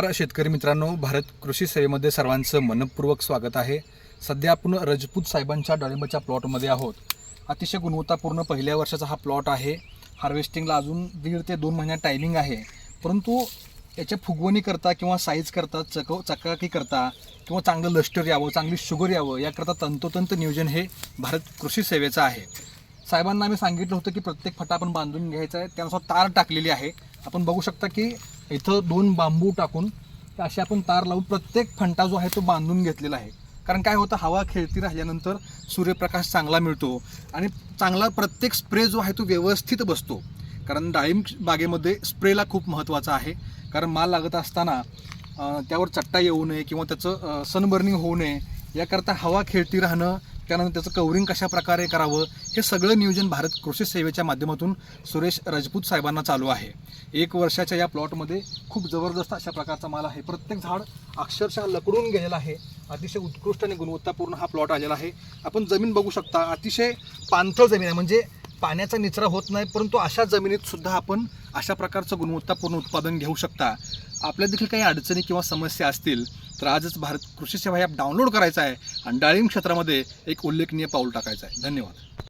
नमस्कार शेतकरी मित्रांनो. भारत कृषी सेवेमध्ये सर्वांचं मनपूर्वक स्वागत आहे. सध्या आपण रजपूत साहेबांच्या डाळिंबाच्या प्लॉटमध्ये आहोत. अतिशय गुणवत्तापूर्ण पहिल्या वर्षाचा हा प्लॉट आहे. हार्वेस्टिंगला अजून दीड ते दोन महिन्यात टायमिंग आहे. परंतु याच्या फुगवणी करता किंवा साईज करता चक चकाकी करता किंवा चांगलं लष्टर यावं चांगली शुगर यावं याकरता तंतोतंत नियोजन हे भारत कृषी सेवेचं आहे. साहेबांना आम्ही सांगितलं होतं की प्रत्येक फटा आपण बांधून घ्यायचा आहे. त्यानुसार तार टाकलेली आहे. आपण बघू शकता की इथं दोन बांबू टाकून अशी आपण तार लावून प्रत्येक फंटा जो आहे तो बांधून घेतलेला आहे. कारण काय होतं हवा खेळती राहिल्यानंतर सूर्यप्रकाश चांगला मिळतो आणि चांगला प्रत्येक स्प्रे जो आहे तो व्यवस्थित बसतो. कारण डाळिंब बागेमध्ये स्प्रेला खूप महत्त्वाचा आहे. कारण माल लागत असताना त्यावर चट्टा येऊ नये किंवा त्याचं सनबर्निंग होऊ नये याकरता हवा खेळती राहणं त्यानंतर त्याचं कवरिंग कशा प्रकारे करावं हे सगळं नियोजन भारत कृषी सेवेच्या माध्यमातून सुरेश राजपूत साहेबांना चालू आहे. एक वर्षाच्या या प्लॉटमध्ये खूप जबरदस्त अशा प्रकारचा माल आहे. प्रत्येक झाड अक्षरशः लकडून गेलेला आहे. अतिशय उत्कृष्ट आणि गुणवत्तापूर्ण हा प्लॉट आलेला आहे. आपण जमीन बघू शकता अतिशय पाणथळ जमीन आहे. म्हणजे पाण्याचा निचरा होत नाही परंतु अशा जमिनीत सुद्धा आपण अशा प्रकारचं गुणवत्तापूर्ण उत्पादन घेऊ शकता. आपल्या देखील काही अडचणी किंवा समस्या असतील तर आजच भारत कृषी सेवा ॲप डाउनलोड करायचा आहे आणि डाळिंब क्षेत्रामध्ये एक उल्लेखनीय पाऊल टाकायचं आहे. धन्यवाद.